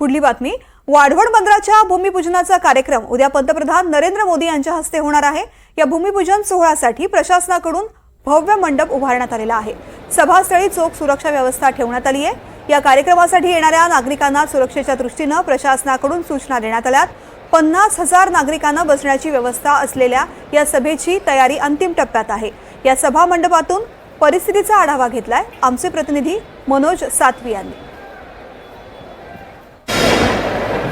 पुढली बातमी. वाढवण बंदराच्या भूमिपूजनाचा कार्यक्रम उद्या पंतप्रधान नरेंद्र मोदी यांच्या हस्ते होणार आहे. या भूमिपूजन सोहळ्यासाठी प्रशासनाकडून भव्य मंडप उभारण्यात आलेला आहे. सभास्थळी चोख सुरक्षा व्यवस्था ठेवण्यात आली आहे. या कार्यक्रमासाठी येणाऱ्या नागरिकांना सुरक्षेच्या दृष्टीनं प्रशासनाकडून सूचना देण्यात आल्यात. पन्नास हजार नागरिकांना बसण्याची व्यवस्था असलेल्या या सभेची तयारी अंतिम टप्प्यात आहे. या सभा मंडपातून परिस्थितीचा आढावा घेतलाय आमचे प्रतिनिधी मनोज सातवी यांनी.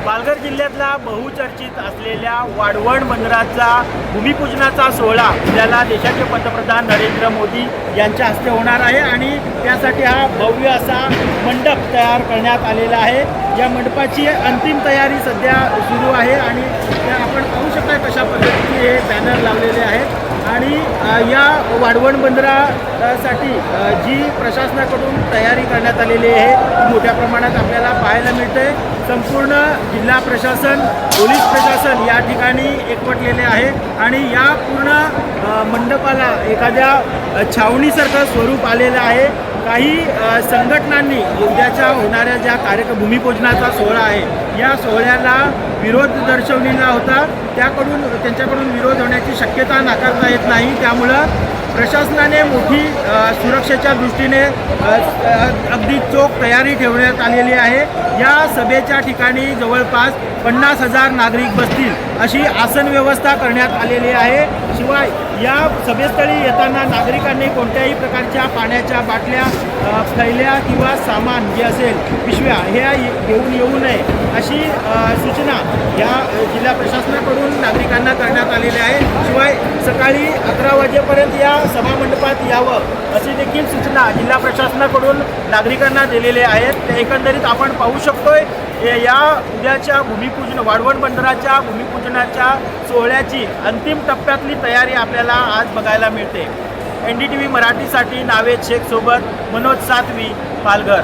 पालघर जिल्ह्यातला बहुचर्चित असलेल्या वाढवण बंदराचा भूमिपूजनाचा सोहळा उद्याला देशाचे पंतप्रधान नरेंद्र मोदी यांच्या हस्ते होणार आहे आणि त्यासाठी हा भव्य असा मंडप तयार करण्यात आलेला आहे. या मंडपाची अंतिम तयारी सध्या सुरू आहे आणि त्या आपण पाहू शकता कशा पद्धतीचे हे बॅनर लावलेले आहेत. आणि या वाढवण बंदरासाठी जी प्रशासनाकडून तयारी करण्यात आलेली आहे ती मोठ्या प्रमाणात आपल्याला पाहायला मिळते. संपूर्ण जिल्हा प्रशासन पोलीस प्रशासन या ठिकाणी एकवटलेले आहे आणि या पूर्ण मंडपाला एखाद्या छावणीसारखं स्वरूप आलेलं आहे. काही संघटनांनी उद्याच्या होणाऱ्या ज्या कार्यक्रम भूमिपूजनाचा सोहळा आहे या सोहळ्याला विरोध दर्शवलेला होता. त्याकडून त्यांच्याकडून विरोध होण्याची शक्यता नाकारता येत नाही. त्यामुळं प्रशासनाने मोठी सुरक्षेच्या दृष्टीने अगदी चोख तयारी ठेवण्यात आलेली आहे. या सभेच्या ठिकाणी जवळपास पन्नास हजार नागरिक बसतील अशी आसन व्यवस्था करण्यात आलेली आहे. शिवाय या सभेस्थळी येताना नागरिकांनी कोणत्याही प्रकारच्या पाण्याच्या बाटल्या थैल्या किंवा सामान जे असेल पिशव्या ह्या घेऊन येऊ नये अशी सूचना या जिल्हा प्रशासनाकडून नागरिकांना करण्यात सकाळी अकरा वाजेपर्यंत या सभामंडपात यावं अशी देखील सूचना जिल्हा प्रशासनाकडून नागरिकांना दिलेले आहेत. एकंदरीत आपण पाहू शकतोय या उद्याच्या भूमिपूजन वाढवण बंदराच्या भूमिपूजनाच्या सोहळ्याची अंतिम टप्प्यातली तयारी आपल्याला आज बघायला मिळते. एन डी टी व्ही मराठीसाठी नावेद शेखसोबत मनोज सातवी पालघर.